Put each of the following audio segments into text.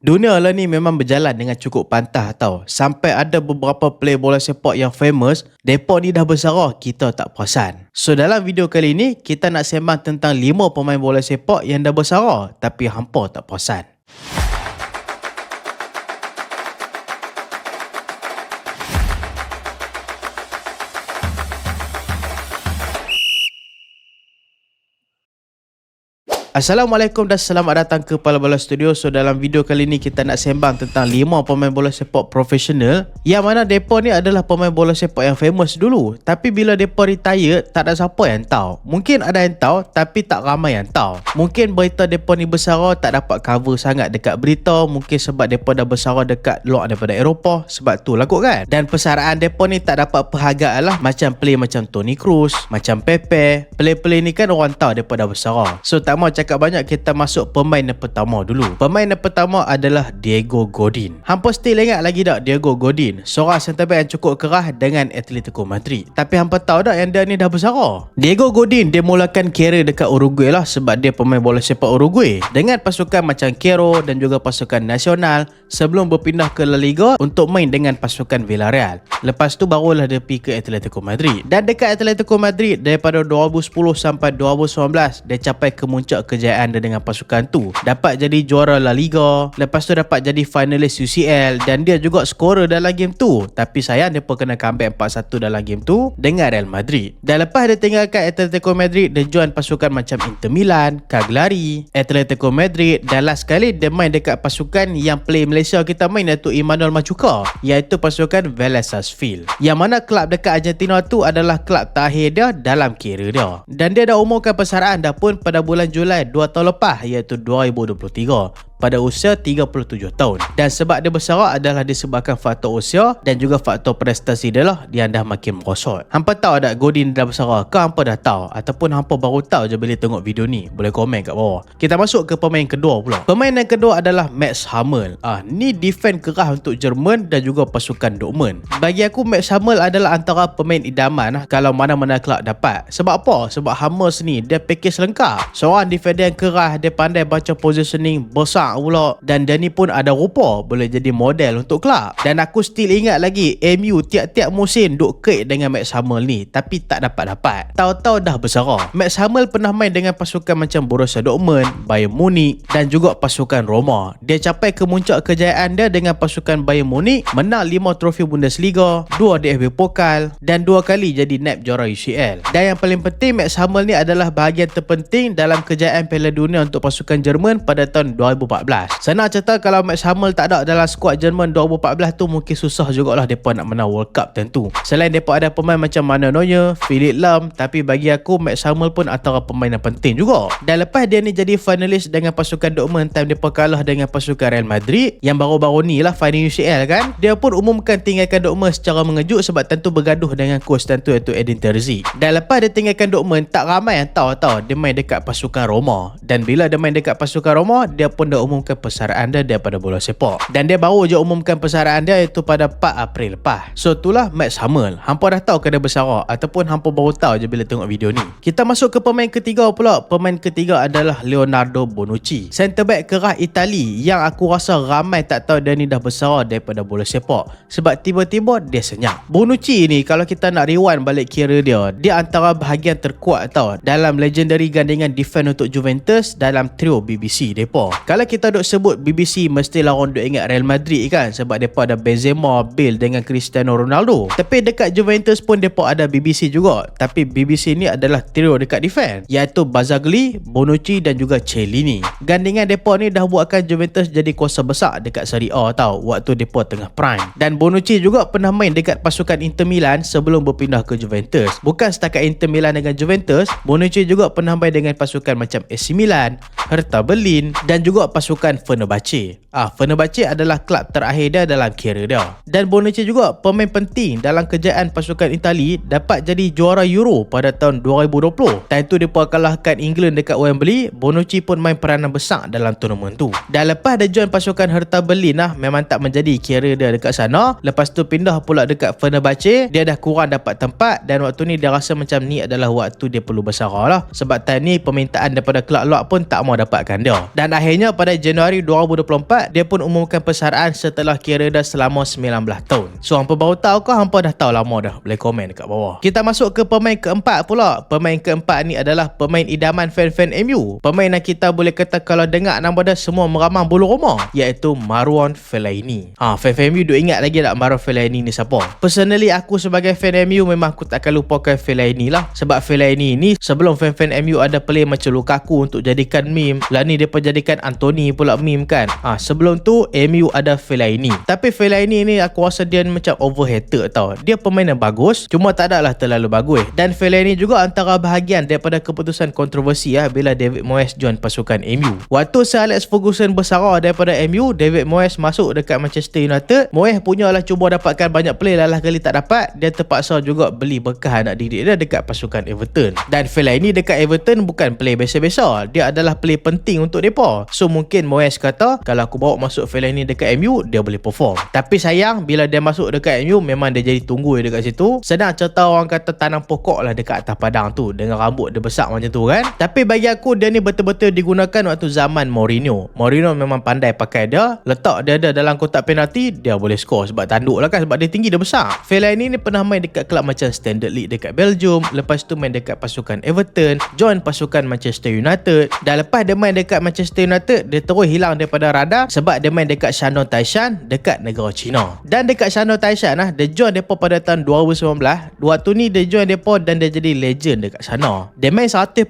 Dunia lah ni memang berjalan dengan cukup pantah tau. Sampai ada beberapa player bola sepak yang famous, depa ni dah bersara, kita tak perasan. So dalam video kali ni, kita nak sembang tentang 5 pemain bola sepak yang dah bersara tapi hampa tak perasan. Assalamualaikum dan selamat datang ke Pala Bola Studio. So dalam video kali ni kita nak sembang tentang 5 pemain bola sepak profesional yang mana depa ni adalah pemain bola sepak yang famous dulu. Tapi bila depa retire tak ada siapa yang tahu. Mungkin ada yang tahu tapi tak ramai yang tahu. Mungkin berita depa ni bersara tak dapat cover sangat dekat berita, mungkin sebab depa dah bersara dekat luar daripada Eropah, sebab tu lah kot kan. Dan persaraan depa ni tak dapat perhargaan lah macam play macam Tony Cruz, macam Pepe. Play-play ni kan orang tahu depa dah bersara. So tak mau cakap banyak kita masuk pemain yang pertama dulu. Pemain yang pertama adalah Diego Godin. Hampa still ingat lagi tak Diego Godin? Seorang center back yang cukup kerah dengan Atletico Madrid. Tapi hampa tahu tak yang dia ni dah bersara? Diego Godin dia mulakan karier dekat Uruguay lah sebab dia pemain bola sepak Uruguay. Dengan pasukan macam Quero dan juga pasukan nasional sebelum berpindah ke La Liga untuk main dengan pasukan Villarreal. Lepas tu barulah dia pergi ke Atletico Madrid. Dan dekat Atletico Madrid daripada 2010 sampai 2019 dia capai kemuncak kejayaan dia dengan pasukan tu. Dapat jadi juara La Liga, lepas tu dapat jadi finalis UCL dan dia juga skorer dalam game tu. Tapi sayang dia pun kena comeback 4-1 dalam game tu dengan Real Madrid. Dan lepas dia tinggalkan Atletico Madrid, dia join pasukan macam Inter Milan, Cagliari, Atletico Madrid dan last kali dia main dekat pasukan yang play Malaysia kita main iaitu Emmanuel Machuca, iaitu pasukan Vélez Sarsfield. Yang mana kelab dekat Argentina tu adalah kelab terakhir dia dalam kira dia. Dan dia dah umurkan persaraan dah pun pada bulan Julai Julai 2 tahun lepas iaitu 2023 pada usia 37 tahun. Dan sebab dia bersara adalah disebabkan faktor usia dan juga faktor prestasi dia lah dia dah makin merosot. Hampa tahu tak Godin dah bersara ke hampa dah tahu ataupun hampa baru tahu je bila tengok video ni? Boleh komen kat bawah. Kita masuk ke pemain kedua pula. Pemain yang kedua adalah Max Hummel. Ah, ni defend kerah untuk Jerman dan juga pasukan Dortmund. Bagi aku Max Hummel adalah antara pemain idaman lah kalau mana-mana kelab dapat. Sebab apa? Sebab Hummel ni dia package lengkap. Seorang defender yang kerah, dia pandai baca positioning besar nak pula. Dan dia ni pun ada rupa boleh jadi model untuk kelab dan aku still ingat lagi MU tiap-tiap musim duk kait dengan Max Hummel ni tapi tak dapat-dapat. Tahu-tahu dah bersara Max Hummel pernah main dengan pasukan macam Borussia Dortmund Bayern Munich dan juga pasukan Roma. Dia capai kemuncak kejayaan dia dengan pasukan Bayern Munich menang 5 trofi Bundesliga 2 DFB Pokal dan 2 kali jadi NAP juara UCL dan yang paling penting Max Hummel ni adalah bahagian terpenting dalam kejayaan Piala Dunia untuk pasukan Jerman pada tahun 2014 2014. Saya nak cerita kalau Max Hummel tak ada dalam skuad Jerman 2014 tu mungkin susah jugalah mereka nak menang World Cup tentu. Selain mereka ada pemain macam Manuel Neuer, Philip Lam tapi bagi aku Max Hummel pun antara pemain yang penting juga. Dan lepas dia ni jadi finalis dengan pasukan Dortmund time mereka kalah dengan pasukan Real Madrid yang baru-baru ni lah final UCL kan. Dia pun umumkan tinggalkan Dortmund secara mengejut sebab tentu bergaduh dengan coach tentu iaitu Edin Terzic. Dan lepas dia tinggalkan Dortmund tak ramai yang tahu tahu dia main dekat pasukan Roma. Dan bila dia main dekat pasukan Roma dia pun dah umumkan persaraan dia daripada bola sepak. Dan dia baru je umumkan persaraan dia iaitu pada 4 April lepas. So itulah Max Hummel. Hampa dah tahu ke dia bersara ataupun hampa baru tahu je bila tengok video ni. Kita masuk ke pemain ketiga pula. Pemain ketiga adalah Leonardo Bonucci. Center back kerah Itali yang aku rasa ramai tak tahu dia ni dah bersara daripada bola sepak. Sebab tiba-tiba dia senyap. Bonucci ni kalau kita nak rewind balik kira dia, dia antara bahagian terkuat tau dalam legendary gandingan defense untuk Juventus dalam trio BBC depa. Kalau kita duk sebut BBC mestilah orang duk ingat Real Madrid kan sebab depa ada Benzema, Bale dengan Cristiano Ronaldo. Tapi dekat Juventus pun depa ada BBC juga. Tapi BBC ni adalah trio dekat defense iaitu Bazzagli, Bonucci dan juga Cellini. Gandingan depa ni dah buatkan Juventus jadi kuasa besar dekat Serie A tau waktu depa tengah prime. Dan Bonucci juga pernah main dekat pasukan Inter Milan sebelum berpindah ke Juventus. Bukan setakat Inter Milan dengan Juventus, Bonucci juga pernah main dengan pasukan macam AC Milan, Hertha Berlin dan juga pasukan pasukan Fenerbahce. Ah, Fenerbahce adalah klub terakhir dia dalam karier dia. Dan Bonucci juga pemain penting dalam kejayaan pasukan Itali dapat jadi juara Euro pada tahun 2020. Time tu dia pun kalahkan England dekat Wembley, Bonucci pun main peranan besar dalam tournament tu. Dan lepas dia join pasukan Hertha Berlin lah, memang tak menjadi karier dia dekat sana. Lepas tu pindah pula dekat Fenerbahce, dia dah kurang dapat tempat dan waktu ni dia rasa macam ni adalah waktu dia perlu bersara lah. Sebab time ni permintaan daripada kelab luar pun tak mau dapatkan dia. Dan akhirnya pada pada Januari 2024 dia pun umumkan persaraan setelah kira dah selama 19 tahun. So hampa baru tahu ke hampa dah tahu lama dah? Boleh komen dekat bawah. Kita masuk ke pemain keempat pula. Pemain keempat ni adalah pemain idaman fan-fan MU. Pemain yang kita boleh kata kalau dengar nama dia semua meramang bulu rumah iaitu Marwan Fellaini. Ha, fan-fan MU duk ingat lagi tak Marwan Fellaini ni siapa? Personally aku sebagai fan MU memang aku takkan lupakan Fellaini lah. Sebab Fellaini ni sebelum fan-fan MU ada play macam Lukaku untuk jadikan meme. Lah ni dia jadikan Anthony pula meme kan. Ha, sebelum tu MU ada Fellaini. Tapi Fellaini ni aku rasa dia macam overhated tau. Dia pemain yang bagus cuma tak adalah terlalu bagus. Dan Fellaini juga antara bahagian daripada keputusan kontroversi ya bila David Moyes join pasukan MU. Waktu Sir Alex Ferguson bersara daripada MU, David Moyes masuk dekat Manchester United. Moyes punyalah cuba dapatkan banyak play lalah kali tak dapat. Dia terpaksa juga beli bekah anak didik dia dekat pasukan Everton. Dan Fellaini dekat Everton bukan play biasa-biasa. Dia adalah play penting untuk mereka. So mungkin Moyes kata kalau aku bawa masuk Fellaini dekat MU, dia boleh perform. Tapi sayang bila dia masuk dekat MU memang dia jadi tunggu dekat situ. Senang cerita orang kata tanam pokok lah dekat atas padang tu dengan rambut dia besar macam tu kan. Tapi bagi aku dia ni betul-betul digunakan waktu zaman Mourinho. Mourinho memang pandai pakai dia. Letak dia ada dalam kotak penalti, dia boleh score sebab tanduk lah kan sebab dia tinggi dia besar. Fellaini ni pernah main dekat kelab macam Standard League dekat Belgium. Lepas tu main dekat pasukan Everton. Join pasukan Manchester United. Dan lepas dia main dekat Manchester United, dia terus hilang daripada radar sebab dia main dekat Shandong Taishan dekat negara China. Dan dekat Shandong Taishan lah, dia join depa pada tahun 2019. Waktu ni dia join depa dan dia jadi legend dekat sana. Dia main 141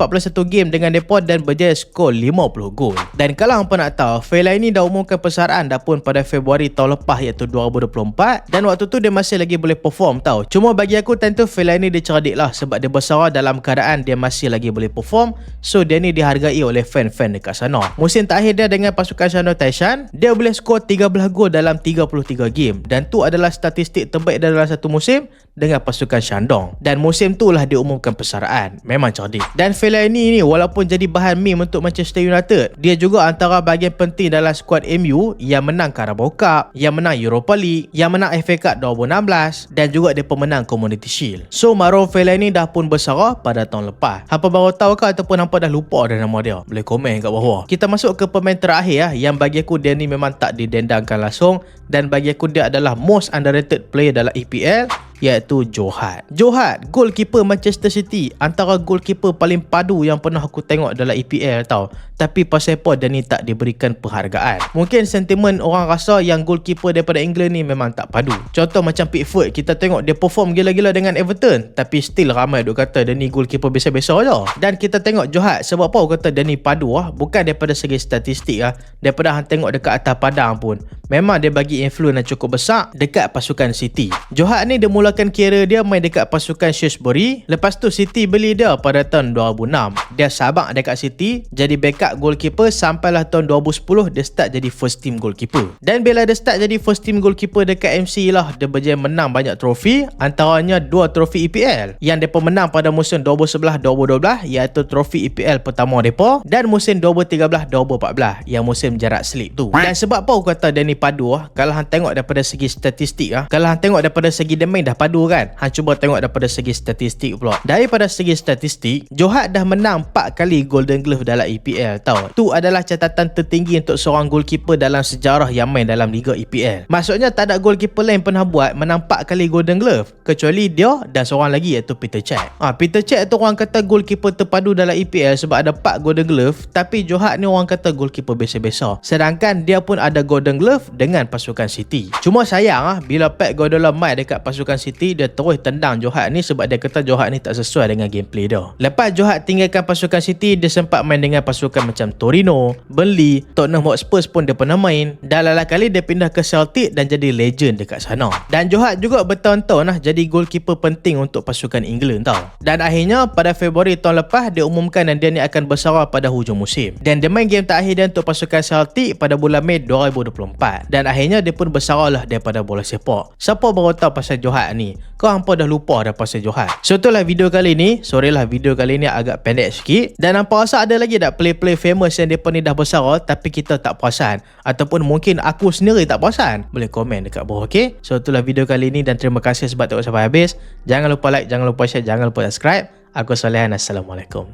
game dengan depa dan berjaya skor 50 gol. Dan kalau hampa nak tahu, Fellaini dah umumkan persaraan dah pun pada Februari tahun lepas iaitu 2024 dan waktu tu dia masih lagi boleh perform tau. Cuma bagi aku tentu Fellaini dia cerdik lah sebab dia bersara dalam keadaan dia masih lagi boleh perform so dia ni dihargai oleh fan-fan dekat sana. Musim terakhir dia dengan pasukan Shandong Taishan, dia boleh skor 13 gol dalam 33 game dan tu adalah statistik terbaik dalam satu musim dengan pasukan Shandong. Dan musim tu lah diumumkan persaraan. Memang cerdik. Dan Fellaini ni walaupun jadi bahan meme untuk Manchester United, dia juga antara bahagian penting dalam skuad MU yang menang Carabao Cup, yang menang Europa League, yang menang FA Cup 2016 dan juga dia pemenang Community Shield. So Marouane Fellaini dah pun bersara pada tahun lepas. Hampa baru tahu ke ataupun hampa dah lupa dah nama dia? Boleh komen kat bawah. Kita masuk ke pemain terakhir ya, yang bagi aku dia ni memang tak didendangkan langsung dan bagi aku dia adalah most underrated player dalam EPL iaitu Johat. Johat, goalkeeper Manchester City, antara goalkeeper paling padu yang pernah aku tengok dalam EPL tau. Tapi pasal apa dia ni tak diberikan penghargaan. Mungkin sentimen orang rasa yang goalkeeper daripada England ni memang tak padu. Contoh macam Pickford, kita tengok dia perform gila-gila dengan Everton. Tapi still ramai duk kata dia ni goalkeeper biasa-biasa je. Dan kita tengok Johat, sebab apa kata dia ni padu lah. Bukan daripada segi statistik lah. Daripada hang tengok dekat atas padang pun. Memang dia bagi influence yang cukup besar dekat pasukan City. Johat ni dia mulakan kira dia main dekat pasukan Shrewsbury. Lepas tu City beli dia pada tahun 2006. Dia sabak dekat City jadi backup start goalkeeper sampailah tahun 2010 dia start jadi first team goalkeeper. Dan bila dia start jadi first team goalkeeper dekat MC lah dia berjaya menang banyak trofi antaranya dua trofi EPL yang depa menang pada musim 2011-2012 iaitu trofi EPL pertama depa dan musim 2013-2014 yang musim jarak slip tu. Dan sebab apa aku kata dia ni padu lah kalau hang tengok daripada segi statistik lah kalau hang tengok daripada segi dia main dah padu kan hang cuba tengok daripada segi statistik pula. Daripada segi statistik Johat dah menang 4 kali Golden Glove dalam EPL tau. Tu adalah catatan tertinggi untuk seorang goalkeeper dalam sejarah yang main dalam Liga EPL. Maksudnya tak ada goalkeeper lain pernah buat menang 4 kali Golden Glove kecuali dia dan seorang lagi iaitu Peter Cech. Ha, Peter Cech tu orang kata goalkeeper terpadu dalam EPL sebab ada 4 Golden Glove tapi Johat ni orang kata goalkeeper biasa-biasa. Sedangkan dia pun ada Golden Glove dengan pasukan City. Cuma sayang ah bila Pep Guardiola main dekat pasukan City dia terus tendang Johat ni sebab dia kata Johat ni tak sesuai dengan gameplay dia. Lepas Johat tinggalkan pasukan City dia sempat main dengan pasukan macam Torino, Burnley, Tottenham Hotspur pun dia pernah main. Dan lala kali dia pindah ke Celtic dan jadi legend dekat sana. Dan Johat juga bertahun-tahun lah jadi goalkeeper penting untuk pasukan England tau. Dan akhirnya pada Februari tahun lepas dia umumkan dan dia ni akan bersara pada hujung musim. Dan dia main game terakhir dia untuk pasukan Celtic pada bulan Mei 2024. Dan akhirnya dia pun bersara lah daripada bola sepak. Siapa baru tahu pasal Johat ni? Kau hampa dah lupa dah pasal Johat. So itulah video kali ni. Sorry lah video kali ni agak pendek sikit. Dan nampak rasa ada lagi tak play-play famous yang mereka ni dah besar tapi kita tak perasan ataupun mungkin aku sendiri tak perasan boleh komen dekat bawah ok so itulah video kali ni dan terima kasih sebab tengok sampai habis. Jangan lupa like jangan lupa share jangan lupa subscribe. Aku Solehan Assalamualaikum